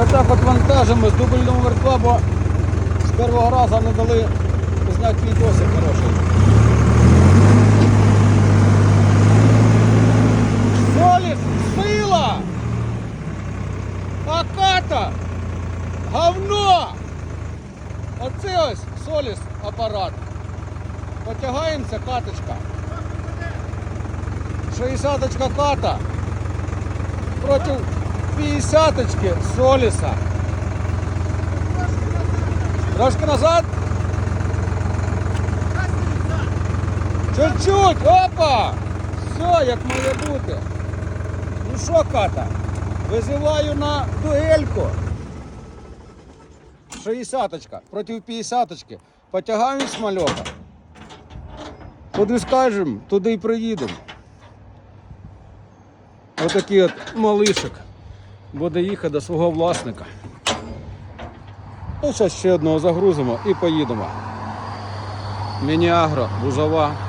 отак от вантажимо з дубль номер 2, бо з першого разу не дали зняти відосик хороший. Соліс, сила! Аката! Говно! Оце ось соліс апарат. Потягаємося, каточка. 60 ката проти 50 соліса. Трошки назад. Чуть-чуть, опа! Все, як має бути. Ну що, ката? Визиваю на дуельку. 60 проти 50 Потягаємо смальока. Куди скажемо, туди й приїдемо. Отакий от малишик буде їхати до свого власника. Ну, зараз ще одного загрузимо і поїдемо. Мініагро, бузова.